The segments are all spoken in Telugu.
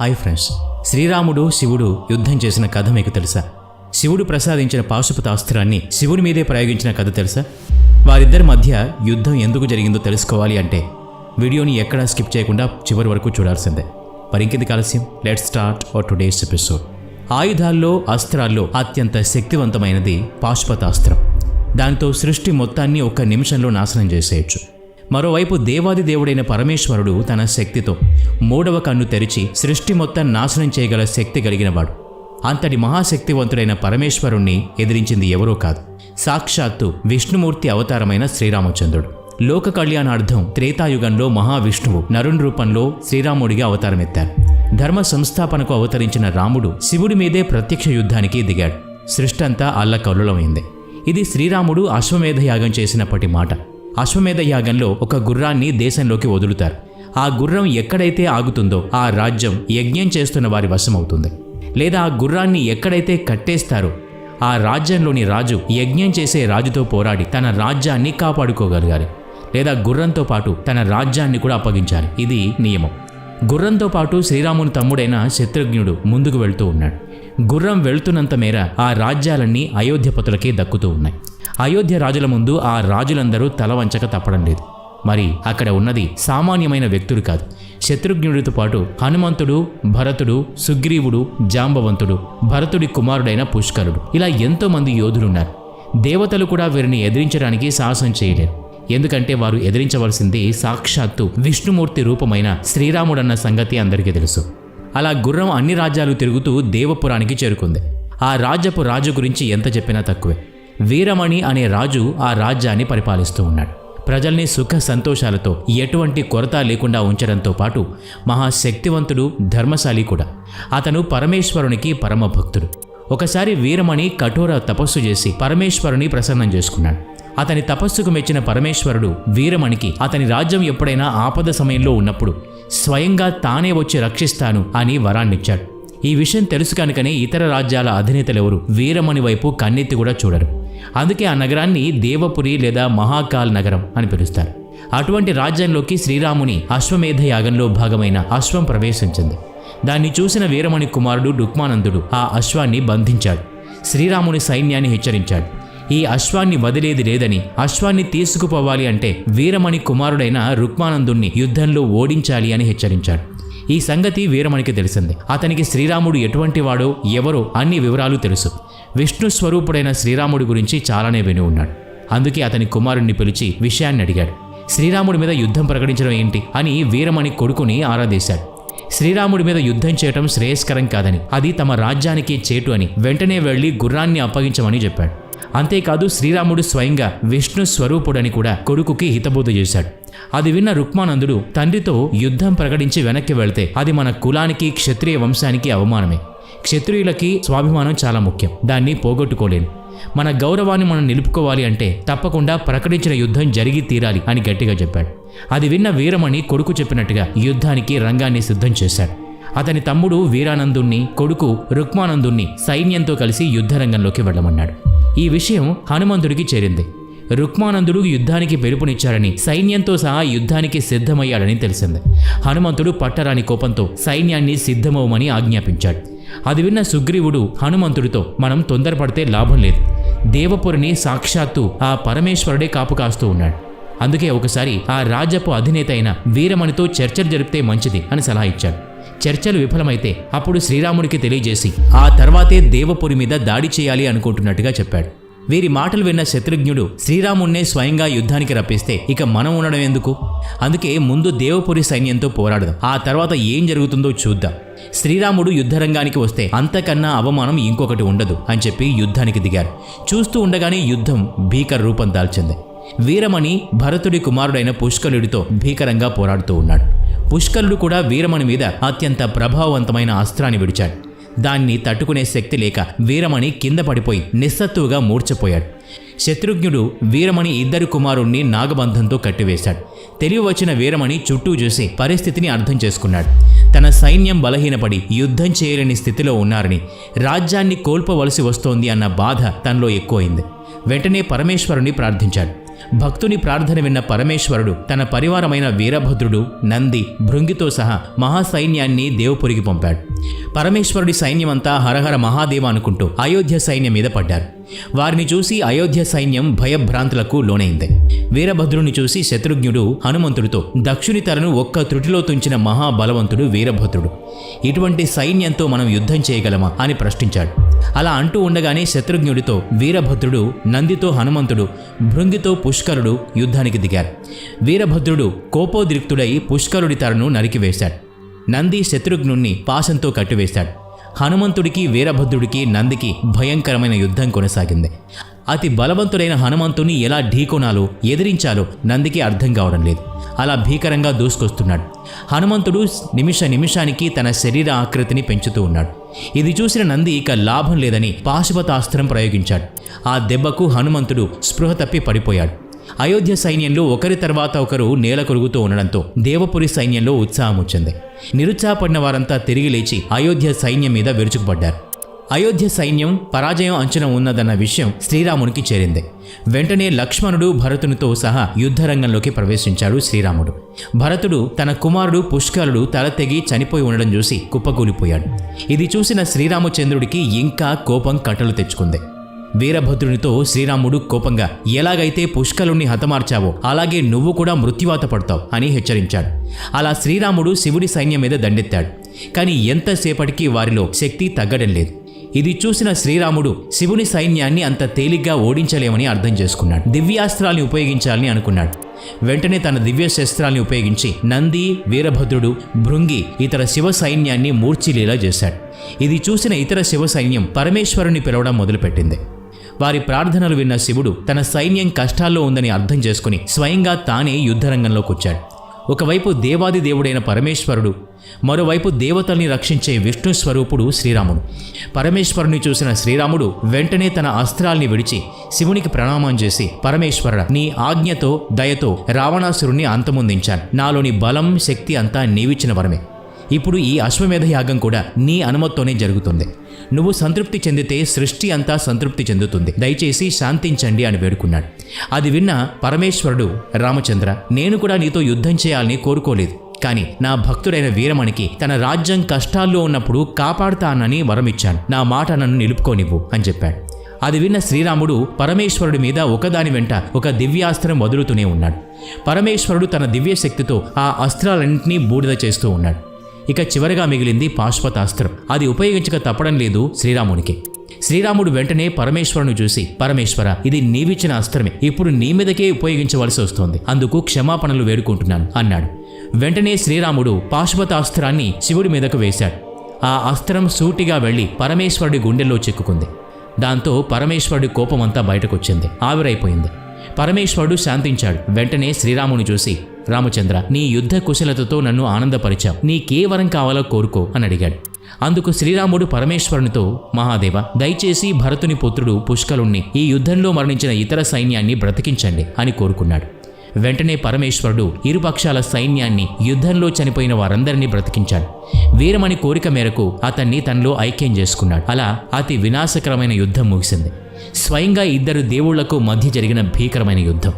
హాయ్ ఫ్రెండ్స్ శ్రీరాముడు శివుడు యుద్ధం చేసిన కథ మీకు తెలుసా? శివుడు ప్రసాదించిన పాశుపతాస్త్రాన్ని శివుడి మీదే ప్రయోగించిన కథ తెలుసా? వారిద్దరి మధ్య యుద్ధం ఎందుకు జరిగిందో తెలుసుకోవాలి అంటే వీడియోని ఎక్కడా స్కిప్ చేయకుండా చివరి వరకు చూడాల్సిందే. మరి కలస్యం let start for today's episode ఆయుధాల్లో అస్త్రాల్లో అత్యంత శక్తివంతమైనది పాశుపతాస్త్రం దాంతో సృష్టి మొత్తాన్ని ఒక్క నిమిషంలో నాశనం చేసేయచ్చు. మరోవైపు దేవాది దేవుడైన పరమేశ్వరుడు తన శక్తితో మూడవ కన్ను తెరిచి సృష్టి మొత్తం నాశనం చేయగల శక్తి కలిగినవాడు. అంతటి మహాశక్తివంతుడైన పరమేశ్వరుణ్ణి ఎదిరించింది ఎవరో కాదు. సాక్షాత్తు విష్ణుమూర్తి అవతారమైన శ్రీరామచంద్రుడు. లోక కళ్యాణార్థం త్రేతాయుగంలో మహావిష్ణువు నరుణ్ రూపంలో శ్రీరాముడిగా అవతారమెత్తారు ధర్మ సంస్థాపనకు అవతరించిన రాముడు శివుడి మీదే ప్రత్యక్ష యుద్ధానికి దిగాడు. సృష్టంతా అల్లకల్లులమైంది. ఇది శ్రీరాముడు అశ్వమేధ యాగం చేసినప్పటి మాట. అశ్వమేధ యాగంలో ఒక గుర్రాన్ని దేశంలోకి వదులుతారు. ఆ గుర్రం ఎక్కడైతే ఆగుతుందో ఆ రాజ్యం యజ్ఞం చేస్తున్న వారి వశమవుతుంది. లేదా ఆ గుర్రాన్ని ఎక్కడైతే కట్టేస్తారో ఆ రాజ్యంలోని రాజు యజ్ఞం చేసే రాజుతో పోరాడి తన రాజ్యాన్ని కాపాడుకోగలగాలి. లేదా గుర్రంతో పాటు తన రాజ్యాన్ని కూడా అప్పగించాలి. ఇది నియమం. గుర్రంతో పాటు శ్రీరాముని తమ్ముడైన శత్రుఘ్నుడు ముందుకు వెళ్తూ ఉన్నాడు. గుర్రం వెళ్తున్నంత మేర ఆ రాజ్యాలన్నీ అయోధ్యపతులకే దక్కుతూ ఉన్నాయి. అయోధ్య రాజుల ముందు ఆ రాజులందరూ తల వంచక తప్పడం లేదు మరి అక్కడ ఉన్నది సామాన్యమైన వ్యక్తులు కాదు. శత్రుఘ్నుడితో పాటు హనుమంతుడు భరతుడు సుగ్రీవుడు జాంబవంతుడు భరతుడి కుమారుడైన పుష్కరుడు. ఇలా ఎంతోమంది యోధులున్నారు. దేవతలు కూడా వీరిని ఎదిరించడానికి సాహసం చేయలేరు. ఎందుకంటే వారు ఎదిరించవలసింది సాక్షాత్తు విష్ణుమూర్తి రూపమైన శ్రీరాముడన్న సంగతి అందరికీ తెలుసు. అలా గుర్రం అన్ని రాజ్యాలు తిరుగుతూ దేవపురానికి చేరుకుంది. ఆ రాజ్యపు రాజు గురించి ఎంత చెప్పినా తక్కువే. వీరమణి అనే రాజు ఆ రాజ్యాన్ని పరిపాలిస్తూ ఉన్నాడు. ప్రజల్ని సుఖ సంతోషాలతో ఎటువంటి కొరత లేకుండా ఉంచడంతో పాటు మహాశక్తివంతుడు ధర్మశాలి కూడా. అతను పరమేశ్వరునికి పరమ భక్తుడు ఒకసారి వీరమణి కఠోర తపస్సు చేసి పరమేశ్వరుని ప్రసన్నం చేసుకున్నాడు. అతని తపస్సుకు మెచ్చిన పరమేశ్వరుడు వీరమణికి అతని రాజ్యం ఎప్పుడైనా ఆపద సమయంలో ఉన్నప్పుడు స్వయంగా తానే వచ్చి రక్షిస్తాను అని వరాన్నిచ్చాడు. ఈ విషయం తెలుసు కనుకనే ఇతర రాజ్యాల అధినేతలెవరు వీరమణి వైపు కన్నెత్తి కూడా చూడరు. అందుకే ఆ నగరాన్ని దేవపురి లేదా మహాకాల్ నగరం అని పిలుస్తారు. అటువంటి రాజ్యంలోకి శ్రీరాముని అశ్వమేధ యాగంలో భాగమైన అశ్వం ప్రవేశించింది దాన్ని చూసిన వీరమణి కుమారుడు రుక్మానందుడు ఆ అశ్వాన్ని బంధించాడు. శ్రీరాముని సైన్యాన్ని హెచ్చరించాడు. ఈ అశ్వాన్ని వదిలేది లేదని అశ్వాన్ని తీసుకుపోవాలి అంటే వీరమణి కుమారుడైన రుక్మానందుణ్ణి యుద్ధంలో ఓడించాలి అని హెచ్చరించాడు. ఈ సంగతి వీరమణికి తెలిసింది. అతనికి శ్రీరాముడు ఎటువంటి వాడో ఎవరో అన్ని వివరాలు తెలుసు. విష్ణు స్వరూపుడైన శ్రీరాముడి గురించి చాలానే విని ఉన్నాడు. అందుకే అతని కుమారుణ్ణి పిలిచి విషయాన్ని అడిగాడు. శ్రీరాముడి మీద యుద్ధం ప్రకటించడం ఏంటి? అని వీరమణి కొడుకుని ఆరాధేశాడు. శ్రీరాముడి మీద యుద్ధం చేయటం శ్రేయస్కరం కాదని అది తమ రాజ్యానికి చేటు అని వెంటనే వెళ్ళి గుర్రాన్ని అప్పగించమని చెప్పాడు. అంతేకాదు శ్రీరాముడు స్వయంగా విష్ణు స్వరూపుడని కూడా కొడుకుకి హితబోధ చేశాడు. అది విన్న రుక్మానందుడు తండ్రితో యుద్ధం ప్రకటించి వెనక్కి వెళ్తే అది మన కులానికి క్షత్రియ వంశానికి అవమానమే. క్షత్రియులకి స్వాభిమానం చాలా ముఖ్యం. దాన్ని పోగొట్టుకోలేను మన గౌరవాన్ని మనం నిలుపుకోవాలి అంటే తప్పకుండా ప్రకటించిన యుద్ధం జరిగి తీరాలి అని గట్టిగా చెప్పాడు. అది విన్న వీరమణి కొడుకు చెప్పినట్టుగా యుద్ధానికి రంగాన్ని సిద్ధం చేశాడు. అతని తమ్ముడు వీరానందుణ్ణి కొడుకు రుక్మానందుణ్ణి సైన్యంతో కలిసి యుద్ధరంగంలోకి వెళ్ళమన్నాడు. ఈ విషయం హనుమంతుడికి చేరింది. రుక్మానందుడు యుద్ధానికి పిలుపునిచ్చాడని సైన్యంతో సహా యుద్ధానికి సిద్ధమయ్యాడని తెలిసింది. హనుమంతుడు పట్టరాని కోపంతో సైన్యాన్ని సిద్ధమవమని ఆజ్ఞాపించాడు. అది విన్న సుగ్రీవుడు హనుమంతుడితో మనం తొందరపడితే లాభం లేదు. దేవపురిని సాక్షాత్తు ఆ పరమేశ్వరుడే కాపు కాస్తూ ఉన్నాడు. అందుకే ఒకసారి ఆ రాజ్యపు అధినేత అయిన వీరమణితో చర్చలు జరిపితే మంచిది అని సలహా ఇచ్చాడు. చర్చలు విఫలమైతే అప్పుడు శ్రీరాముడికి తెలియజేసి ఆ తర్వాతే దేవపురి మీద దాడి చేయాలి అనుకుంటున్నట్టుగా చెప్పాడు. వీరి మాటలు విన్న శత్రుఘ్నుడు శ్రీరాముణ్ణే స్వయంగా యుద్ధానికి రప్పిస్తే ఇక మనం ఉండడం ఎందుకు? అందుకే ముందు దేవపురి సైన్యంతో పోరాడదాం. ఆ తర్వాత ఏం జరుగుతుందో చూద్దాం. శ్రీరాముడు యుద్ధరంగానికి వస్తే అంతకన్నా అవమానం ఇంకొకటి ఉండదు అని చెప్పి యుద్ధానికి దిగారు. చూస్తూ ఉండగానే యుద్ధం భీకర రూపం దాల్చింది. వీరమణి భరతుడి కుమారుడైన పుష్కలుడితో భీకరంగా పోరాడుతూ ఉన్నాడు. పుష్కలుడు కూడా వీరమణి మీద అత్యంత ప్రభావవంతమైన అస్త్రాన్ని విడిచాడు. దాన్ని తట్టుకునే శక్తి లేక వీరమణి కింద పడిపోయి నిస్సత్తువుగా మూర్చపోయాడు శత్రుఘ్నుడు వీరమణి ఇద్దరు కుమారుణ్ణి నాగబంధంతో కట్టివేశాడు. తెలివి వచ్చిన వీరమణి చుట్టూ చూసి పరిస్థితిని అర్థం చేసుకున్నాడు. తన సైన్యం బలహీనపడి యుద్ధం చేయలేని స్థితిలో ఉన్నారని రాజ్యాన్ని కోల్పోవలసి వస్తోంది అన్న బాధ తనలో ఎక్కువైంది. వెంటనే పరమేశ్వరుని ప్రార్థించాడు. భక్తుని ప్రార్థన విన్న పరమేశ్వరుడు తన పరివారమైన వీరభద్రుడు నంది భృంగితో సహా మహాసైన్యాన్ని దేవపురికి పంపాడు. పరమేశ్వరుడి సైన్యమంతా హరహర మహాదేవ అనుకుంటూ అయోధ్య సైన్యం మీద పడ్డారు. వారిని చూసి అయోధ్య సైన్యం భయభ్రాంతులకు లోనైంది. వీరభద్రుని చూసి శత్రుఘ్నుడు హనుమంతుడితో దక్షుని తలను ఒక్క త్రుటిలో తుంచిన మహాబలవంతుడు వీరభద్రుడు. ఇటువంటి సైన్యంతో మనం యుద్ధం చేయగలమా? అని ప్రశ్నించాడు. అలా అంటూ ఉండగానే శత్రుఘ్నుడితో వీరభద్రుడు నందితో హనుమంతుడు భృంగితో పుష్కరుడు యుద్ధానికి దిగారు. వీరభద్రుడు కోపోద్రిక్తుడై పుష్కరుడి తలను నరికివేశాడు. నంది శత్రుఘ్నుణ్ణి పాశంతో కట్టివేశాడు. హనుమంతుడికి వీరభద్రుడికి నందికి భయంకరమైన యుద్ధం కొనసాగింది. అతి బలవంతుడైన హనుమంతుని ఎలా ఢీకొనాలో ఎదిరించాలో నందికి అర్థం కావడం లేదు. అలా భీకరంగా దూసుకొస్తున్నాడు. హనుమంతుడు నిమిష నిమిషానికి తన శరీర ఆకృతిని పెంచుతూ ఉన్నాడు. ఇది చూసిన నంది ఇక లాభం లేదని పాశుపతాస్త్రం ప్రయోగించాడు. ఆ దెబ్బకు హనుమంతుడు స్పృహ తప్పి పడిపోయాడు. అయోధ్య సైన్యంలో ఒకరి తర్వాత ఒకరు నేల కొరుగుతూ ఉండడంతో దేవపురి సైన్యంలో ఉత్సాహం వచ్చింది. నిరుత్సాహపడిన వారంతా తిరిగి లేచి అయోధ్య సైన్యం మీద విరుచుకుపడ్డారు. అయోధ్య సైన్యం పరాజయం అంచనా ఉన్నదన్న విషయం శ్రీరామునికి చేరింది. వెంటనే లక్ష్మణుడు భరతునితో సహా యుద్ధరంగంలోకి ప్రవేశించాడు శ్రీరాముడు. భరతుడు తన కుమారుడు పుష్కరుడు తల తెగి చనిపోయి ఉండడం చూసి కుప్పకూలిపోయాడు. ఇది చూసిన శ్రీరామచంద్రుడికి ఇంకా కోపం కట్టలు తెచ్చుకుంది. వీరభద్రునితో శ్రీరాముడు కోపంగా ఎలాగైతే పుష్కలుణ్ణి హతమార్చావో అలాగే నువ్వు కూడా మృత్యువాత పడతావు అని హెచ్చరించాడు. అలా శ్రీరాముడు శివుడి సైన్యం మీద దండెత్తాడు. కానీ ఎంతసేపటికి వారిలో శక్తి తగ్గడం లేదు. ఇది చూసిన శ్రీరాముడు శివుని సైన్యాన్ని అంత తేలిగ్గా ఓడించలేమని అర్థం చేసుకున్నాడు. దివ్యాస్త్రాల్ని ఉపయోగించాలని అనుకున్నాడు. వెంటనే తన దివ్య శస్త్రాల్ని ఉపయోగించి నంది వీరభద్రుడు భృంగి ఇతర శివ సైన్యాన్ని మూర్చిలీలా చేశాడు. ఇది చూసిన ఇతర శివ సైన్యం పరమేశ్వరుని పిలవడం మొదలుపెట్టింది. వారి ప్రార్థనలు విన్న శివుడు తన సైన్యం కష్టాల్లో ఉందని అర్థం చేసుకుని స్వయంగా తానే యుద్ధరంగంలోకొచ్చాడు ఒకవైపు దేవాది దేవుడైన పరమేశ్వరుడు మరోవైపు దేవతల్ని రక్షించే విష్ణు స్వరూపుడు శ్రీరాముడు. పరమేశ్వరుని చూసిన శ్రీరాముడు వెంటనే తన అస్త్రాల్ని విడిచి శివునికి ప్రణామం చేసి పరమేశ్వర నీ ఆజ్ఞతో దయతో రావణాసురుణ్ణి అంతమొందించాను. నాలోని బలం శక్తి అంతా నీవిచ్చిన వరమే. ఇప్పుడు ఈ అశ్వమేధ యాగం కూడా నీ అనుమతితోనే జరుగుతుంది. నువ్వు సంతృప్తి చెందితే సృష్టి అంతా సంతృప్తి చెందుతుంది. దయచేసి శాంతించండి అని వేడుకున్నాడు. అది విన్న పరమేశ్వరుడు రామచంద్ర నేను కూడా నీతో యుద్ధం చేయాలని కోరుకోలేదు. కానీ నా భక్తుడైన వీరమణికి తన రాజ్యం కష్టాల్లో ఉన్నప్పుడు కాపాడుతానని వరమిచ్చాను. నా మాట నన్ను నిలుపుకోనివ్వు అని చెప్పాడు. అది విన్న శ్రీరాముడు పరమేశ్వరుడి మీద ఒకదాని వెంట ఒక దివ్యాస్త్రం వదులుతూనే ఉన్నాడు. పరమేశ్వరుడు తన దివ్యశక్తితో ఆ అస్త్రాలన్నింటినీ బూడిద చేస్తూ ఉన్నాడు. ఇక చివరిగా మిగిలింది పాశ్వతాస్త్రం. అది ఉపయోగించక తప్పడం లేదు శ్రీరామునికి. శ్రీరాముడు వెంటనే పరమేశ్వరుని చూసి పరమేశ్వర ఇది నీవిచ్చిన అస్త్రమే. ఇప్పుడు నీ మీదకే ఉపయోగించవలసి వస్తోంది. అందుకు క్షమాపణలు వేడుకుంటున్నాను అన్నాడు. వెంటనే శ్రీరాముడు పాశ్వతాస్త్రాన్ని శివుడి మీదకు వేశాడు. ఆ అస్త్రం సూటిగా వెళ్ళి పరమేశ్వరుడి గుండెల్లో చిక్కుకుంది. దాంతో పరమేశ్వరుడి కోపమంతా బయటకొచ్చింది. ఆవిరైపోయింది. పరమేశ్వరుడు శాంతించాడు. వెంటనే శ్రీరాముని చూసి రామచంద్ర నీ యుద్ధ కుశలతతో నన్ను ఆనందపరిచావు. నీకే వరం కావాలో కోరుకో అని అడిగాడు. అందుకు శ్రీరాముడు పరమేశ్వరునితో మహాదేవ దయచేసి భరతుని పుత్రుడు పుష్కలుణ్ణి ఈ యుద్ధంలో మరణించిన ఇతర సైన్యాన్ని బ్రతికించండి అని కోరుకున్నాడు. వెంటనే పరమేశ్వరుడు ఇరుపక్షాల సైన్యాన్ని యుద్ధంలో చనిపోయిన వారందరినీ బ్రతికించాడు. వీరమణి కోరిక మేరకు అతన్ని తనలో ఐక్యం చేసుకున్నాడు. అలా అతి వినాశకరమైన యుద్ధం ముగిసింది. స్వయంగా ఇద్దరు దేవుళ్ళకు మధ్య జరిగిన భీకరమైన యుద్ధం.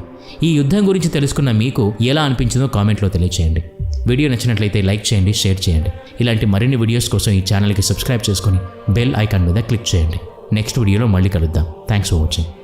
ఈ యుద్ధం గురించి తెలుసుకున్న మీకు ఎలా అనిపించిందో కామెంట్లో తెలియచేయండి. వీడియో నచ్చినట్లయితే లైక్ చేయండి షేర్ చేయండి. ఇలాంటి మరిన్ని వీడియోస్ కోసం ఈ ఛానల్కి సబ్స్క్రైబ్ చేసుకొని బెల్ ఐకాన్ మీద క్లిక్ చేయండి. నెక్స్ట్ వీడియోలో మళ్ళీ కలుద్దాం. Thanks for watching